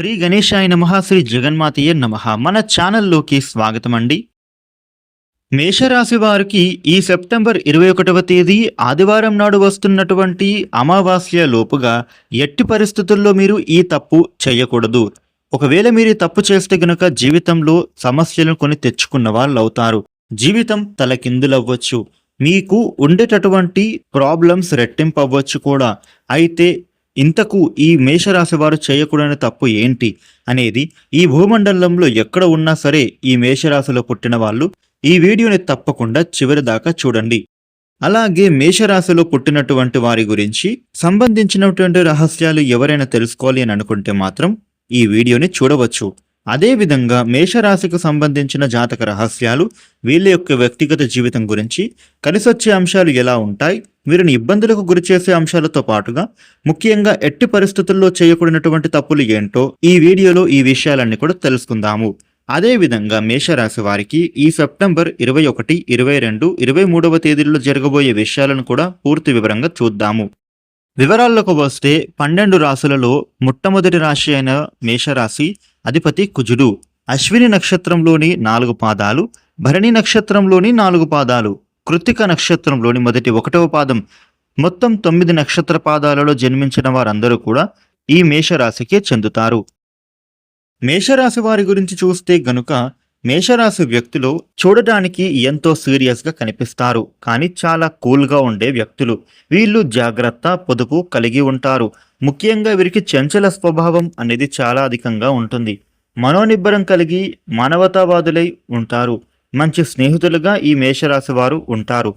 శ్రీ గణేశాయ నమ శ్రీ జగన్మాతయ్య నమ. మన ఛానల్లోకి స్వాగతం అండి. మేషరాశి వారికి ఈ సెప్టెంబర్ ఇరవై ఒకటవ తేదీ ఆదివారం నాడు వస్తున్నటువంటి అమావాస్య లోపుగా ఎట్టి పరిస్థితుల్లో మీరు ఈ తప్పు చేయకూడదు. ఒకవేళ మీరు తప్పు చేస్తే గనుక జీవితంలో సమస్యలను కొని తెచ్చుకున్న వాళ్ళు అవుతారు జీవితం తలకిందులవ్వచ్చు. మీకు ఉండేటటువంటి ప్రాబ్లమ్స్ రెట్టింపు అవ్వచ్చు కూడా. అయితే ఇంతకు ఈ మేషరాశి వారు చేయకూడని తప్పు ఏంటి అనేది ఈ భూమండలంలో ఎక్కడ ఉన్నా సరే ఈ మేషరాశిలో పుట్టిన వాళ్ళు ఈ వీడియోని తప్పకుండా చివరి దాకా చూడండి. అలాగే మేషరాశిలో పుట్టినటువంటి వారి గురించి సంబంధించినటువంటి రహస్యాలు ఎవరైనా తెలుసుకోవాలి అని అనుకుంటే మాత్రం ఈ వీడియోని చూడవచ్చు. అదేవిధంగా మేషరాశికి సంబంధించిన జాతక రహస్యాలు వీళ్ళ యొక్క వ్యక్తిగత జీవితం గురించి కలిసొచ్చే అంశాలు ఎలా ఉంటాయి వీరిని ఇబ్బందులకు గురిచేసే అంశాలతో పాటుగా ముఖ్యంగా ఎట్టి పరిస్థితుల్లో చేయకూడనటువంటి తప్పులు ఏంటో ఈ వీడియోలో ఈ విషయాలన్నీ కూడా తెలుసుకుందాము. అదేవిధంగా మేషరాశి వారికి ఈ సెప్టెంబర్ ఇరవై ఒకటి ఇరవై రెండు ఇరవై మూడవ తేదీల్లో జరగబోయే విషయాలను కూడా పూర్తి వివరంగా చూద్దాము. వివరాల్లోకి వస్తే పన్నెండు రాశులలో మొట్టమొదటి రాశి అయిన మేషరాశి అధిపతి కుజుడు. అశ్విని నక్షత్రంలోని నాలుగు పాదాలు భరణి నక్షత్రంలోని నాలుగు పాదాలు కృత్తిక నక్షత్రంలోని మొదటి ఒకటవ పాదం. మొత్తం తొమ్మిది నక్షత్ర పాదాలలో జన్మించిన వారందరూ కూడా ఈ మేషరాశికే చెందుతారు. మేషరాశి వారి గురించి చూస్తే గనుక మేషరాశి వ్యక్తులు చూడటానికి ఎంతో సీరియస్గా కనిపిస్తారు. కానీ చాలా కూల్గా ఉండే వ్యక్తులు. వీళ్ళు జాగ్రత్త పొదుపు కలిగి ఉంటారు. ముఖ్యంగా వీరికి చంచల స్వభావం అనేది చాలా అధికంగా ఉంటుంది. మనోనిబ్బరం కలిగి మానవతావాదులై ఉంటారు. మంచి స్నేహితులుగా ఈ మేషరాశి వారు ఉంటారు.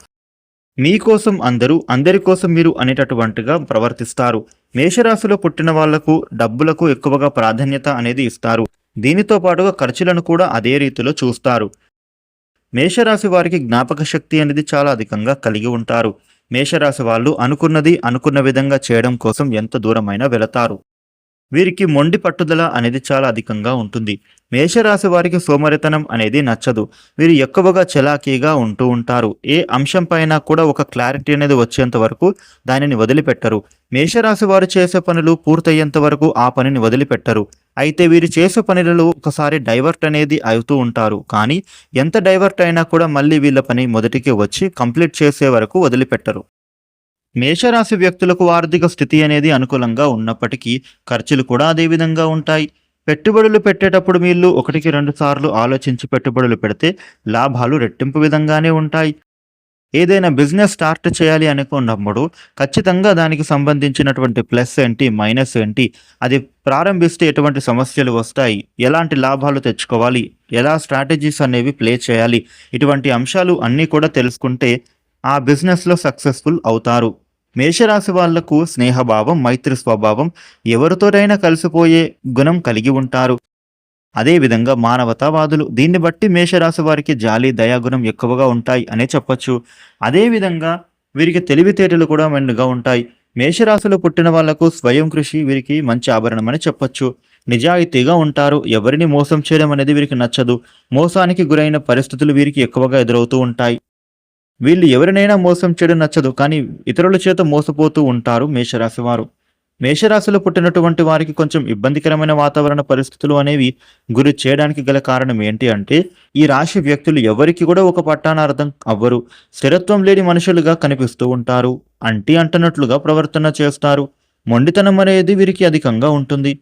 మీకోసం అందరూ అందరి కోసం మీరు అనేటటువంటిగా ప్రవర్తిస్తారు. మేషరాశిలో పుట్టిన వాళ్ళకు డబ్బులకు ఎక్కువగా ప్రాధాన్యత అనేది ఇస్తారు. దీనితో పాటుగా ఖర్చులను కూడా అదే రీతిలో చూస్తారు. మేషరాశి వారికి జ్ఞాపక శక్తి అనేది చాలా అధికంగా కలిగి ఉంటారు. మేషరాశి వాళ్ళు అనుకున్నది అనుకున్న విధంగా చేయడం కోసం ఎంత దూరమైనా వెళతారు. వీరికి మొండి పట్టుదల అనేది చాలా అధికంగా ఉంటుంది. మేషరాశి వారికి సోమరితనం అనేది నచ్చదు. వీరు ఎక్కువగా చలాకీగా ఉంటూ ఉంటారు. ఏ అంశం పైన కూడా ఒక క్లారిటీ అనేది వచ్చేంత వరకు దానిని వదిలిపెట్టరు. మేషరాశి వారు చేసే పనులు పూర్తయ్యేంత వరకు ఆ పనిని వదిలిపెట్టరు. అయితే వీరు చేసే పనులలో ఒకసారి డైవర్ట్ అనేది అవుతూ ఉంటారు. కానీ ఎంత డైవర్ట్ అయినా కూడా మళ్ళీ వీళ్ళ పని మొదటికి వచ్చి కంప్లీట్ చేసే వరకు వదిలిపెట్టరు. మేషరాశి వ్యక్తులకు ఆర్థిక స్థితి అనేది అనుకూలంగా ఉన్నప్పటికీ ఖర్చులు కూడా అదే విధంగా ఉంటాయి. పెట్టుబడులు పెట్టేటప్పుడు వీళ్ళు ఒకటికి రెండు సార్లు ఆలోచించి పెట్టుబడులు పెడితే లాభాలు రెట్టింపు విధంగానే ఉంటాయి. ఏదైనా బిజినెస్ స్టార్ట్ చేయాలి అనుకున్నప్పుడు ఖచ్చితంగా దానికి సంబంధించినటువంటి ప్లస్ ఏంటి మైనస్ ఏంటి అది ప్రారంభిస్తే ఎటువంటి సమస్యలు వస్తాయి ఎలాంటి లాభాలు తెచ్చుకోవాలి ఎలా స్ట్రాటజీస్ అనేవి ప్లే చేయాలి ఇటువంటి అంశాలు అన్నీ కూడా తెలుసుకుంటే ఆ బిజినెస్లో సక్సెస్ఫుల్ అవుతారు. మేషరాశి వాళ్ళకు స్నేహభావం మైత్రి స్వభావం ఎవరితోనైనా కలిసిపోయే గుణం కలిగి ఉంటారు. అదేవిధంగా మానవతావాదులు దీన్ని బట్టి మేషరాశి వారికి జాలి దయాగుణం ఎక్కువగా ఉంటాయి అనే చెప్పొచ్చు. అదేవిధంగా వీరికి తెలివితేటలు కూడా మెండుగా ఉంటాయి. మేషరాశిలో పుట్టిన వాళ్ళకు స్వయం కృషి వీరికి మంచి ఆభరణం అని చెప్పొచ్చు. నిజాయితీగా ఉంటారు. ఎవరిని మోసం చేయడం అనేది వీరికి నచ్చదు. మోసానికి గురైన పరిస్థితులు వీరికి ఎక్కువగా ఎదురవుతూ ఉంటాయి. వీళ్ళు ఎవరినైనా మోసం చేయడం నచ్చదు. కానీ ఇతరుల చేత మోసపోతూ ఉంటారు మేషరాశి వారు. మేషరాశిలో పుట్టినటువంటి వారికి కొంచెం ఇబ్బందికరమైన వాతావరణ పరిస్థితులు అనేవి గురి చేయడానికి గల కారణం ఏంటి అంటే ఈ రాశి వ్యక్తులు ఎవరికి కూడా ఒక పట్టాన అర్థం అవ్వరు. స్థిరత్వం లేని మనుషులుగా కనిపిస్తూ ఉంటారు. అంటి అంటనట్లుగా ప్రవర్తన చేస్తారు. మొండితనం అనేది వీరికి అధికంగా ఉంటుంది.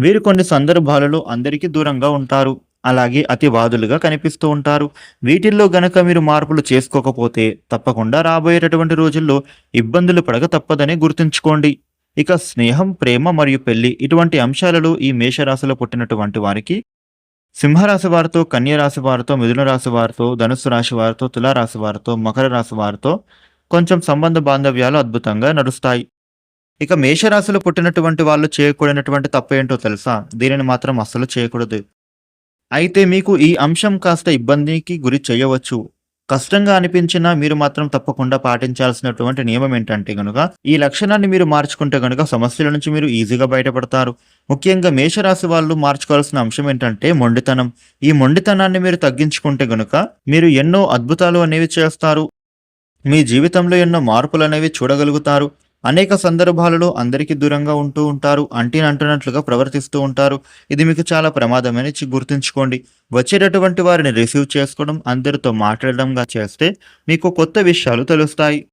వీరు కొన్ని సందర్భాలలో అందరికీ దూరంగా ఉంటారు. అలాగే అతివాదులుగా కనిపిస్తూ ఉంటారు. వీటిల్లో గనక మీరు మార్పులు చేసుకోకపోతే తప్పకుండా రాబోయేటటువంటి రోజుల్లో ఇబ్బందులు పడక తప్పదని గుర్తుంచుకోండి. ఇక స్నేహం ప్రేమ మరియు పెళ్ళి ఇటువంటి అంశాలలో ఈ మేషరాశిలో పుట్టినటువంటి వారికి సింహరాశి వారితో కన్యరాశి వారితో మిథున రాశి వారితో ధనుస్సు రాశి వారితో తులారాశి వారితో మకర రాశి వారితో కొంచెం సంబంధ బాంధవ్యాలు అద్భుతంగా నడుస్తాయి. ఇక మేషరాశిలో పుట్టినటువంటి వాళ్ళు చేయకూడనటువంటి తప్పు ఏంటో తెలుసా? దీనిని మాత్రం అస్సలు చేయకూడదు. అయితే మీకు ఈ అంశం కాస్త ఇబ్బందికి గురి చేయవచ్చు. కష్టంగా అనిపించినా మీరు మాత్రం తప్పకుండా పాటించాల్సినటువంటి నియమం ఏంటంటే గనుక ఈ లక్షణాన్ని మీరు మార్చుకుంటే గనుక సమస్యల నుంచి మీరు ఈజీగా బయటపడతారు. ముఖ్యంగా మేషరాశి వాళ్ళు మార్చుకోవాల్సిన అంశం ఏంటంటే మొండితనం. ఈ మొండితనాన్ని మీరు తగ్గించుకుంటే గనుక మీరు ఎన్నో అద్భుతాలు అనేవి చేస్తారు. మీ జీవితంలో ఎన్నో మార్పులు అనేవి చూడగలుగుతారు. అనేక సందర్భాలలో అందరికీ దూరంగా ఉంటూ ఉంటారు అంటిని అంటున్నట్లుగా ప్రవర్తిస్తూ ఉంటారు. ఇది మీకు చాలా ప్రమాదమని గుర్తుంచుకోండి. వచ్చేటటువంటి వారిని రిసీవ్ చేసుకోవడం అందరితో మాట్లాడడంగా చేస్తే మీకు కొత్త విషయాలు తెలుస్తాయి.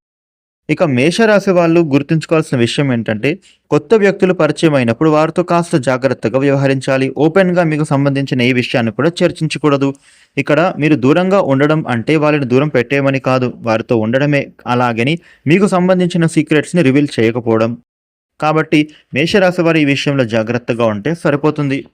ఇక మేషరాశి వాళ్ళు గుర్తుంచుకోవాల్సిన విషయం ఏంటంటే కొత్త వ్యక్తులు పరిచయం అయినప్పుడు వారితో కాస్త జాగ్రత్తగా వ్యవహరించాలి. ఓపెన్గా మీకు సంబంధించిన ఏ విషయాన్ని కూడా చర్చించకూడదు. ఇక్కడ మీరు దూరంగా ఉండడం అంటే వాళ్ళని దూరం పెట్టేయమని కాదు. వారితో ఉండడమే అలాగని మీకు సంబంధించిన సీక్రెట్స్ని రివీల్ చేయకపోవడం. కాబట్టి మేషరాశి వారి ఈ విషయంలో జాగ్రత్తగా ఉంటే సరిపోతుంది.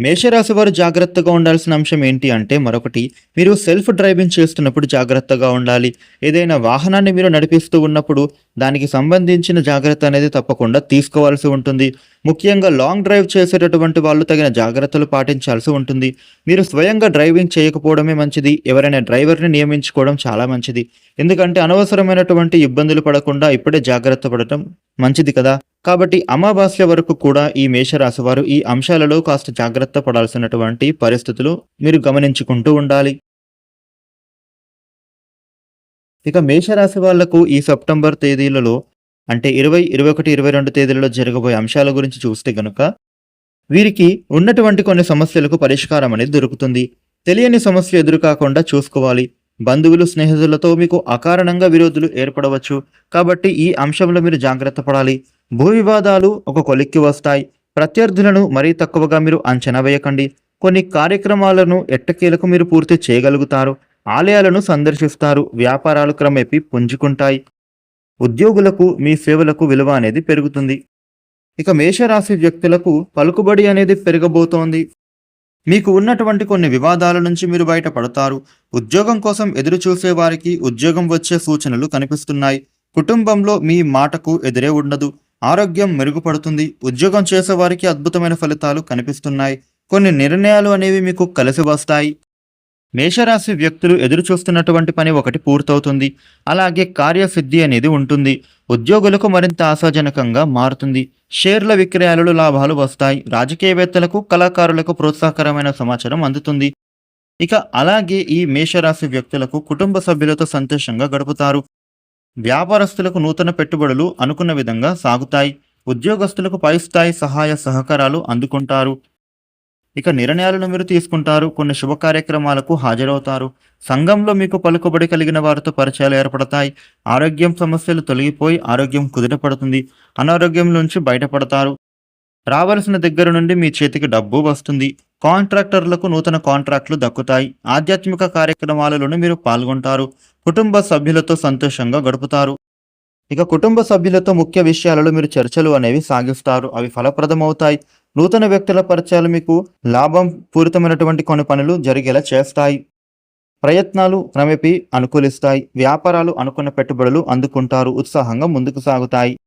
మేషరాశి వారు జాగ్రత్తగా ఉండాల్సిన అంశం ఏంటి అంటే మరొకటి మీరు సెల్ఫ్ డ్రైవింగ్ చేస్తున్నప్పుడు జాగ్రత్తగా ఉండాలి. ఏదైనా వాహనాన్ని మీరు నడిపిస్తూ ఉన్నప్పుడు దానికి సంబంధించిన జాగ్రత్త అనేది తప్పకుండా తీసుకోవాల్సి ఉంటుంది. ముఖ్యంగా లాంగ్ డ్రైవ్ చేసేటటువంటి వాళ్ళు తగిన జాగ్రత్తలు పాటించాల్సి ఉంటుంది. మీరు స్వయంగా డ్రైవింగ్ చేయకపోవడమే మంచిది. ఎవరైనా డ్రైవర్ని నియమించుకోవడం చాలా మంచిది. ఎందుకంటే అనవసరమైనటువంటి ఇబ్బందులు పడకుండా ఇప్పుడే జాగ్రత్త పడటం మంచిది కదా? కాబట్టి అమావాస్య వరకు కూడా ఈ మేషరాశి వారు ఈ అంశాలలో కాస్త జాగ్రత్త పడాల్సినటువంటి పరిస్థితులు మీరు గమనించుకుంటూ ఉండాలి. ఇక మేషరాశి వాళ్ళకు ఈ సెప్టెంబర్ తేదీలలో అంటే ఇరవై ఇరవై ఒకటి ఇరవై రెండు తేదీలలో జరగబోయే అంశాల గురించి చూస్తే గనుక వీరికి ఉన్నటువంటి కొన్ని సమస్యలకు పరిష్కారం అనేది దొరుకుతుంది. తెలియని సమస్య ఎదురు కాకుండా చూసుకోవాలి. బంధువులు స్నేహితులతో మీకు అకారణంగా విరోధులు ఏర్పడవచ్చు. కాబట్టి ఈ అంశంలో మీరు జాగ్రత్త పడాలి. భూ వివాదాలు ఒక కొలిక్కి వస్తాయి. ప్రత్యర్థులను మరీ తక్కువగా మీరు అంచనా వేయకండి. కొన్ని కార్యక్రమాలను ఎట్టకేలకు మీరు పూర్తి చేయగలుగుతారు. ఆలయాలను సందర్శిస్తారు. వ్యాపారాలు క్రమేపీ పుంజుకుంటాయి. ఉద్యోగులకు మీ సేవలకు విలువ అనేది పెరుగుతుంది. ఇక మేషరాశి వ్యక్తులకు పలుకుబడి అనేది పెరగబోతోంది. మీకు ఉన్నటువంటి కొన్ని వివాదాల నుంచి మీరు బయటపడతారు. ఉద్యోగం కోసం ఎదురు చూసే వారికి ఉద్యోగం వచ్చే సూచనలు కనిపిస్తున్నాయి. కుటుంబంలో మీ మాటకు ఎదురే ఉండదు. ఆరోగ్యం మెరుగుపడుతుంది ఉద్యోగం చేసే వారికి అద్భుతమైన ఫలితాలు కనిపిస్తున్నాయి. కొన్ని నిర్ణయాలు అనేవి మీకు కలిసి వస్తాయి. మేషరాశి వ్యక్తులు ఎదురు చూస్తున్నటువంటి పని ఒకటి పూర్తవుతుంది. అలాగే కార్యసిద్ధి అనేది ఉంటుంది. ఉద్యోగులకు మరింత ఆశాజనకంగా మారుతుంది. షేర్ల విక్రయాలలో లాభాలు వస్తాయి. రాజకీయవేత్తలకు కళాకారులకు ప్రోత్సాహకరమైన సమాచారం అందుతుంది. ఇక అలాగే ఈ మేషరాశి వ్యక్తులకు కుటుంబ సభ్యులతో సంతోషంగా గడుపుతారు. వ్యాపారస్తులకు నూతన పెట్టుబడులు అనుకున్న విధంగా సాగుతాయి. ఉద్యోగస్తులకు పై స్థాయి సహాయ సహకారాలు అందుకుంటారు. ఇక నిర్ణయాలను మీరు తీసుకుంటారు. కొన్ని శుభ కార్యక్రమాలకు హాజరవుతారు. సంఘంలో మీకు పలుకుబడి కలిగిన వారితో పరిచయాలు ఏర్పడతాయి. ఆరోగ్యం సమస్యలు తొలగిపోయి ఆరోగ్యం కుదుటపడుతుంది అనారోగ్యం నుంచి బయటపడతారు. రావలసిన దగ్గర నుండి మీ చేతికి డబ్బు వస్తుంది. కాంట్రాక్టర్లకు నూతన కాంట్రాక్టులు దక్కుతాయి. ఆధ్యాత్మిక కార్యక్రమాలలోనూ మీరు పాల్గొంటారు. కుటుంబ సభ్యులతో సంతోషంగా గడుపుతారు. ఇక కుటుంబ సభ్యులతో ముఖ్య విషయాలలో మీరు చర్చలు అనేవి సాగిస్తారు. అవి ఫలప్రదమవుతాయి. నూతన వ్యక్తుల పరిచయాలు మీకు లాభం పూరితమైనటువంటి కొన్ని పనులు జరిగేలా చేస్తాయి. ప్రయత్నాలు క్రమేపీ అనుకూలిస్తాయి. వ్యాపారాలు అనుకున్న పెట్టుబడులు అందుకుంటారు. ఉత్సాహంగా ముందుకు సాగుతాయి.